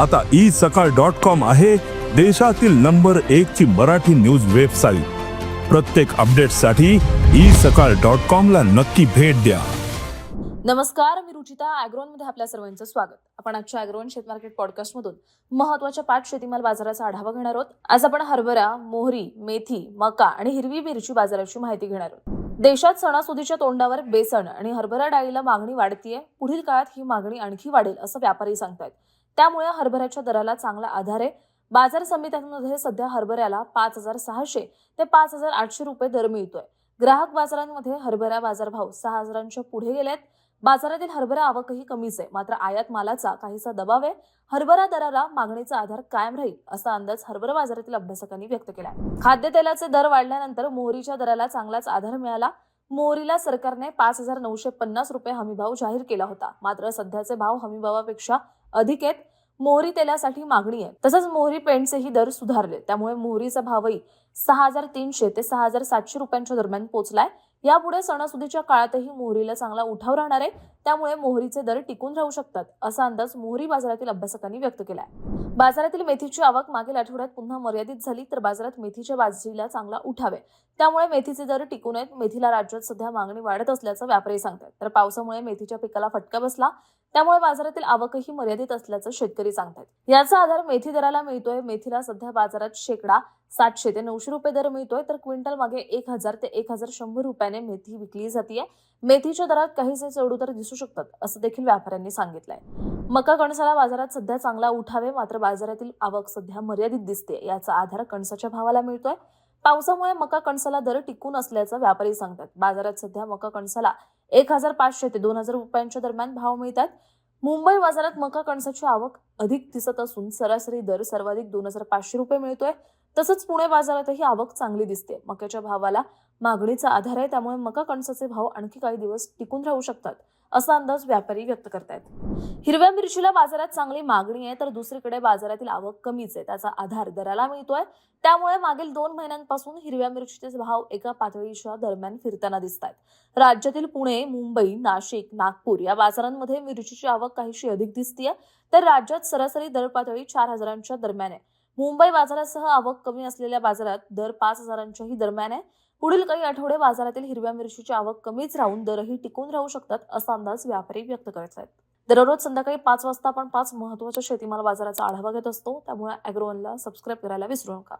आता ई सकाळ dot com आहे देशातील नंबर एक ची मराठी न्यूज वेबसाईट. प्रत्येक अपडेटसाठी ई सकाळ डॉट कॉम ला नक्की भेट द्या. नमस्कार मी रुचिता अॅग्रोनमध्ये आपल्या सर्वांचं स्वागत. आपण आजच्या अॅग्रोन शेत मार्केट पॉडकास्ट मधून महत्त्वाच्या पाच शेतीमाल बाजाराचा आढावा घेणार आहोत. आज आपण हरभरा मोहरी मेथी मका आणि हिरवी मिरची बाजाराची माहिती घेणार आहोत. देशात सणासुदीच्या तोंडावर बेसन आणि हरभरा डाळीला मागणी वाढतीये. पुढील काळात ही मागणी आणखी वाढेल असं व्यापारी सांगतायत. त्यामुळे हरभऱ्याच्या दराला चांगला आधार आहे. बाजार समित्यांमध्ये सध्या हरभऱ्याला पाच हजार सहाशे ते पाच हजार आठशे रुपये दर मिळतोय. ग्राहक बाजारांमध्ये हरभरा बाजारभाव सहा हजारांच्या पुढे गेलेत. बाजारातील हरभरा आवकही कमीच आहे. मात्र आयात मालाचा काहीसा दबाव आहे. हरभरा दराला मागणीचा आधार कायम राहील असा अंदाज हरभरा बाजारातील अभ्यासकांनी व्यक्त केला खाद्यतेलाचे दर वाढल्यानंतर मोहरीच्या दराला चांगलाच आधार मिळाला. मोहरीला सरकारने पाच हजार नऊशे पन्नास रुपये हमीभाव जाहीर केला होता. मात्र सध्याचे भाव हमीभावापेक्षा अधिक आहेत. मोहरी तेलासाठी मागणी आहे. तसंच मोहरी पेंटचेही दर सुधारले. त्यामुळे मोहरीचा भावही सहा हजार तीनशे ते सहा हजार सातशे रुपयांच्या दरम्यान पोहोचलाय यापुढे सणासुदीच्या काळातही मोहरीला चांगला उठाव राहणार आहे. त्यामुळे मोहरीचे दर टिकून राहू शकतात असा अंदाज मोहरी बाजारातील अभ्यासकांनी व्यक्त केलाय. बाजारातील मेथीची आवक मागील आठवड्यात पुन्हा मर्यादित झाली तर बाजारात मेथीच्या बाजरीला चांगला उठाव आहे. त्यामुळे मेथीचे दर टिकून आहेत. मेथीला राज्यात सध्या मागणी वाढत असल्याचं व्यापारी सांगतात तर पावसामुळे मेथीच्या पिकाला फटका बसला. त्यामुळे बाजारातील आवकही मर्यादित असल्याचं शेतकरी सांगतात याचा आधार मेथी दराला मिळतोय. मेथीला सध्या बाजारात शेकडा सातशे ते नऊशे रुपये दर मिळतोय. तर क्विंटल मागे एक हजार ते एक हजार शंभर रुपयाने मेथी विकली जाते मेथीच्या दरात काहीसे चढउतार दिसू शकतात असं देखील व्यापाऱ्यांनी सांगितलंय. मका कणसाला बाजारात सध्या चांगला उठावे मात्र बाजारातील आवक सध्या मर्यादित दिसते याचा आधार कणसाच्या भावाला मिळतोय. पावसामुळे मका कणसाला दर टिकून असल्याचं व्यापारी सांगतात. बाजारात सध्या मका कणसाला एक हजार पाचशे ते दोन हजार रुपयांच्या दरम्यान भाव मिळतात. मुंबई बाजारात मका कणसाची आवक अधिक दिसत असून सरासरी दर सर्वाधिक दोन हजार पाचशे रुपये मिळतोय. तसंच पुणे बाजारातही आवक चांगली दिसते. मक्याच्या भावाला मागणीचा आधार आहे त्यामुळे मका कणसाचे भाव आणखी काही दिवस टिकून राहू शकतात. असा अंदाज व्यापारी व्यक्त करतायत. हिरव्या मिरचीला बाजारात चांगली मागणी आहे तर दुसरीकडे बाजारातील आवक कमीच आहे. त्याचा आधार दराला मिळतोय. त्यामुळे मागील दोन महिन्यांपासून हिरव्या मिरचीचे भाव एका पातळीच्या दरम्यान फिरताना दिसत आहेत राज्यातील पुणे मुंबई नाशिक नागपूर या बाजारांमध्ये मिरचीची आवक काहीशी अधिक दिसतीये तर राज्यात सरासरी दर पातळी चार हजारांच्या दरम्यान आहे. मुंबई बाजारासह आवक कमी असलेल्या बाजारात दर पाच हजारांच्याही दरम्यान आहे. पुढील काही आठवडे बाजारातील हिरव्या मिरचीची आवक कमीच राहून दरही टिकून राहू शकतात असा अंदाज व्यापारी व्यक्त करत आहेत. दररोज संध्याकाळी पाच वाजता आपण पाच महत्त्वाच्या शेतीमाल बाजाराचा आढावा घेत असतो त्यामुळे अॅग्रोवनला सबस्क्राईब करायला विसरू नका.